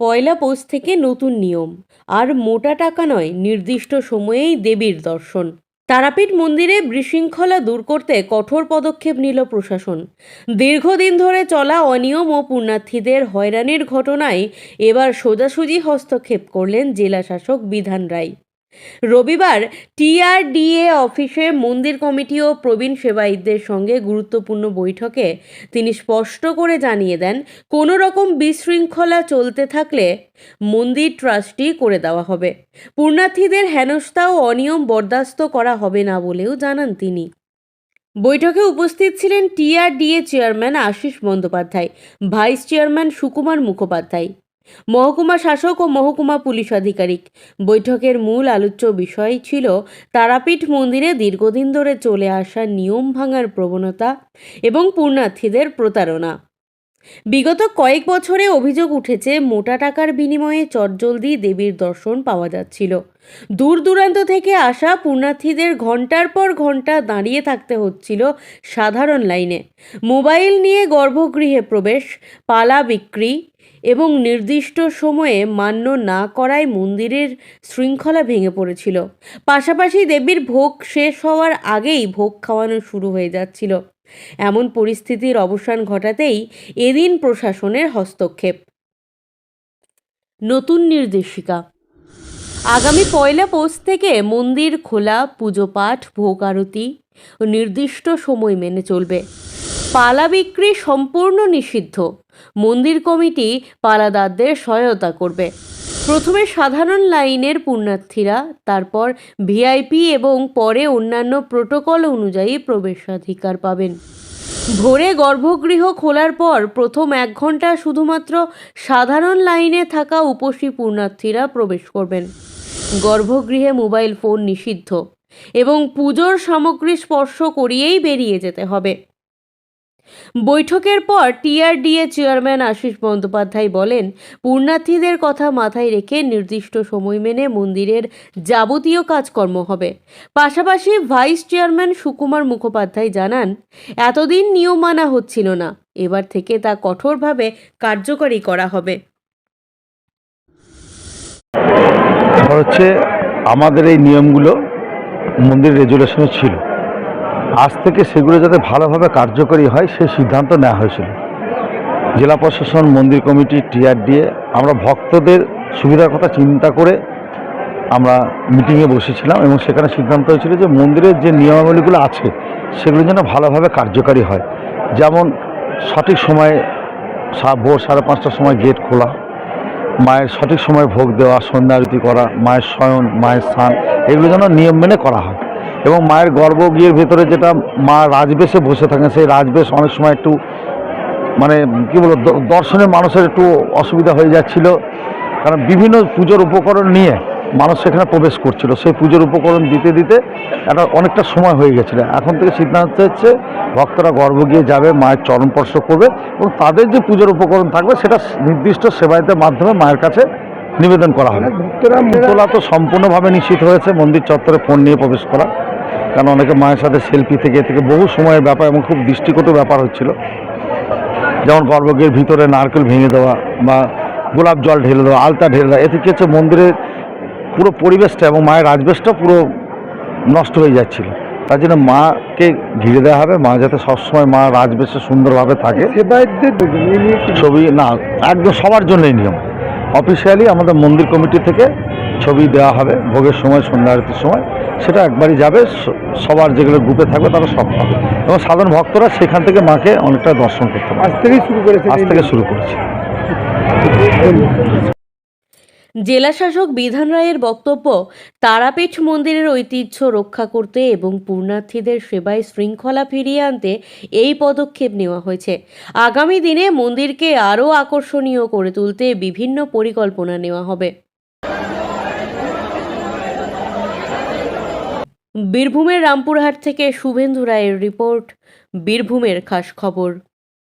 পয়লা পৌষ থেকে নতুন নিয়ম। আর মোটা টাকা নয়, নির্দিষ্ট সময়েই দেবীর দর্শন। তারাপীঠ মন্দিরে বিশৃঙ্খলা দূর করতে কঠোর পদক্ষেপ নিল প্রশাসন। দীর্ঘদিন ধরে চলা অনিয়ম ও পুণ্যার্থীদের হয়রানির ঘটনায় এবার সোজাসুজি হস্তক্ষেপ করলেন জেলাশাসক বিধান রায়। রবিবার টিআরডিএ অফিসে মন্দির কমিটি ও প্রবীণ সেবায়িতদের সঙ্গে গুরুত্বপূর্ণ বৈঠকে তিনি স্পষ্ট করে জানিয়ে দেন, কোনো রকম বিশৃঙ্খলা চলতে থাকলে মন্দির ট্রাস্টি করে দেওয়া হবে। পুণ্যার্থীদের হেনস্থা ও অনিয়ম বরদাস্ত করা হবে না বলেও জানান তিনি। বৈঠকে উপস্থিত ছিলেন TRDA chairman Ashis Bandyopadhyay, vice chairman Sukumar Mukhopadhyay. মহকুমা শাসক ও মহকুমা পুলিশ আধিকারিক। বৈঠকের মূল আলোচ্য বিষয় ছিল তারাপীঠ মন্দিরে দীর্ঘদিন ধরে চলে আসা নিয়ম ভাঙার প্রবণতা এবং পূর্ণার্থীদের প্রতারণা। বিগত কয়েক বছরে অভিযোগ উঠেছে, মোটা টাকার বিনিময়ে চটজলদি দেবীর দর্শন পাওয়া যাচ্ছিল। দূর দূরান্ত থেকে আসা পুণ্যার্থীদের ঘণ্টার পর ঘণ্টা দাঁড়িয়ে থাকতে হচ্ছিল সাধারণ লাইনে। মোবাইল নিয়ে গর্ভগৃহে প্রবেশ, পালা বিক্রি এবং নির্দিষ্ট সময়ে মান্য না করায় মন্দিরের শৃঙ্খলা ভেঙে পড়েছিল। পাশাপাশি দেবীর ভোগ শেষ হওয়ার আগেই ভোগ খাওয়ানো শুরু হয়ে যাচ্ছিল। এমন পরিস্থিতির অবসান ঘটাতেই এদিন প্রশাসনের হস্তক্ষেপ। নতুন নির্দেশিকা। আগামী পয়লা পৌষ থেকে মন্দির খোলা, পুজো পাঠ, ভোগ আরতি নির্দিষ্ট সময় মেনে চলবে। পালা বিক্রি সম্পূর্ণ নিষিদ্ধ। মন্দির কমিটি পালাদারদের সহায়তা করবে। প্রথমে সাধারণ লাইনের পুণ্যার্থীরা, তারপর ভিআইপি এবং পরে অন্যান্য প্রোটোকল অনুযায়ী প্রবেশাধিকার পাবেন। ভোরে গর্ভগৃহ খোলার পর প্রথম এক ঘণ্টা শুধুমাত্র সাধারণ লাইনে থাকা উপসী পুণ্যার্থীরা প্রবেশ করবেন। গর্ভগৃহে মোবাইল ফোন নিষিদ্ধ এবং পুজোর সামগ্রী স্পর্শ করিয়েই বেরিয়ে যেতে হবে। বৈঠকের পর টিআরডিএ চেয়ারম্যান আশিস বন্দ্যোপাধ্যায় বলেন, পুণ্যার্থীদের কথা মাথায় রেখে নির্দিষ্ট সময় মেনে মন্দিরের যাবতীয় কাজকর্ম হবে। পাশাপাশি ভাইস চেয়ারম্যান সুকুমার মুখোপাধ্যায় জানান, এতদিন নিয়ম মানা হচ্ছিল না, এবার থেকে তা কঠোরভাবে কার্যকরী করা হবে। হচ্ছে আমাদের এই নিয়মগুলো মন্দির রেজুলেশনে ছিল। আজ থেকে সেগুলো যাতে ভালোভাবে কার্যকরী হয়, সে সিদ্ধান্ত নেওয়া হয়েছিল। জেলা প্রশাসন, মন্দির কমিটি টিআরডিএ আমরা ভক্তদের সুবিধার কথা চিন্তা করে আমরা মিটিংয়ে বসেছিলাম এবং সেখানে সিদ্ধান্ত হয়েছিল যে মন্দিরের যে নিয়মাবলীগুলো আছে, সেগুলো যেন ভালোভাবে কার্যকারী হয়। যেমন সঠিক সময়ে ভোর সাড়ে পাঁচটার সময় গেট খোলা, মায়ের সঠিক সময় ভোগ দেওয়া, সন্ধ্যা আরতি করা, মায়ের শয়ন, মায়ের স্নান, এগুলো যেন নিয়ম মেনে করা হয়। এবং মায়ের গর্ভগৃহের ভেতরে যেটা মা রাজবেশে বসে থাকেন, সেই রাজবেশ অনেক সময় একটু মানে কী বলব দর্শনে মানুষের একটু অসুবিধা হয়ে যাচ্ছিল। কারণ বিভিন্ন পুজোর উপকরণ নিয়ে মানুষ সেখানে প্রবেশ করছিল। সেই পুজোর উপকরণ দিতে দিতে একটা অনেকটা সময় হয়ে গেছিল। এখন থেকে সিদ্ধান্ত হচ্ছে ভক্তরা গর্ভ গিয়ে যাবে, মায়ের চরণ করবে এবং তাদের যে পুজোর উপকরণ থাকবে, সেটা নির্দিষ্ট সেবায়তের মাধ্যমে মায়ের কাছে নিবেদন করা হবে তোলা তো সম্পূর্ণভাবে নিশ্চিত হয়েছে মন্দির চত্বরে ফোন নিয়ে প্রবেশ করা। কারণ অনেকে মায়ের সাথে সেলফি থেকে এ থেকে বহু সময়ের ব্যাপার এবং খুব দৃষ্টিকটু ব্যাপার হচ্ছিল। যেমন গর্ভগৃহের ভিতরে নারকেল ভেঙে দেওয়া বা গোলাপ জল ঢেলে দেওয়া আলতা ঢেলে দেওয়া এতে কি হচ্ছে মন্দিরের পুরো পরিবেশটা এবং মায়ের রাজবেশটা পুরো নষ্ট হয়ে যাচ্ছিল। তার জন্য মাকে ঘিরে দেওয়া হবে মা যাতে সবসময় মা রাজবেশে সুন্দরভাবে থাকে। ছবি না একদম সবার জন্যই নিয়ম। অফিসিয়ালি আমাদের মন্দির কমিটি থেকে ছবি দেওয়া হবে ভোগের সময় সন্ধ্যা আরতির সময়। সেটা একবারই যাবে সবার যেগুলো গ্রুপে থাকবে তারা সব পাবে। এবং সাধারণ ভক্তরা সেখান থেকে মাকে অনেকটা দর্শন করতে পারে আজ থেকেই শুরু করেছে আজ থেকে শুরু করেছি। জেলা শাসক বিধান রায়ের বক্তব্য, তারাপীঠ মন্দিরের ঐতিহ্য রক্ষা করতে এবং পুণ্যার্থীদের সেবায় শৃঙ্খলা ফিরিয়ে আনতে এই পদক্ষেপ নেওয়া হয়েছে। আগামী দিনে মন্দিরকে আরও আকর্ষণীয় করে তুলতে বিভিন্ন পরিকল্পনা নেওয়া হবে। বীরভূমের রামপুরহাট থেকে শুভেন্দু রায়ের রিপোর্ট, বীরভূমের খাস খবর।